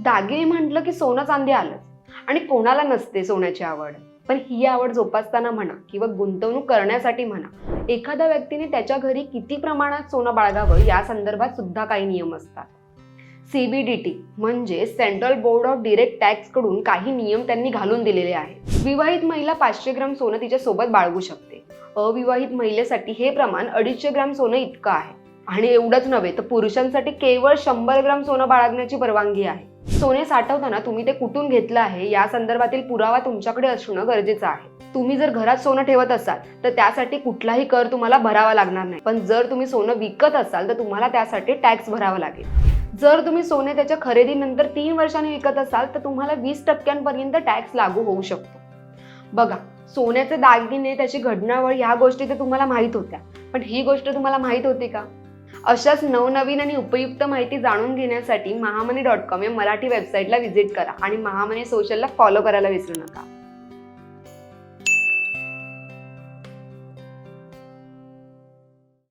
दागिने म्हटलं की सोनं चांदी आलंच आणि कोणाला नसते सोन्याची आवड. पण ही आवड जोपासताना म्हणा किंवा गुंतवणूक करण्यासाठी म्हणा एखाद्या व्यक्तीने त्याच्या घरी किती प्रमाणात सोनं बाळगावं या संदर्भात सुद्धा काही नियम असतात. सीबीडीटी म्हणजे सेंट्रल बोर्ड ऑफ डिरेक्ट टॅक्सकडून काही नियम त्यांनी घालून दिलेले आहेत. विवाहित महिला पाचशे ग्राम सोनं तिच्या सोबत बाळगू शकते. अविवाहित महिलेसाठी हे प्रमाण अडीचशे ग्राम सोनं इतकं आहे. आणि एवढंच नव्हे तर पुरुषांसाठी केवळ शंभर ग्राम सोनं बाळगण्याची परवानगी आहे. सोने साठवताना तुम्ही ते कुठून घेतलं आहे? या संदर्भातील पुरावा तुमच्याकडे असणं गरजेचं आहे. तुम्ही जर घरात सोनं ठेवत असाल तर त्यासाठी कुठलाही कर तुम्हाला भरावा लागणार नाही. पण जर तुम्ही सोनं विकत असाल तर तुम्हाला त्यासाठी टॅक्स भरावा लागेल. जर तुम्ही सोने त्याच्या खरेदीनंतर तीन वर्षांनी विकत असाल तर तुम्हाला वीस टक्क्यांपर्यंत टॅक्स लागू होऊ शकतो. बघा सोन्याचे दागिने त्याची घडणावळ ह्या गोष्टी तर तुम्हाला माहीत होत्या. पण ही गोष्ट तुम्हाला माहीत होती का? अशाच नवनवीन आणि उपयुक्त माहिती जाणून घेण्यासाठी महामनी डॉट कॉम या मराठी वेबसाईटला व्हिजिट करा आणि महामनी सोशलला फॉलो करायला विसरू नका.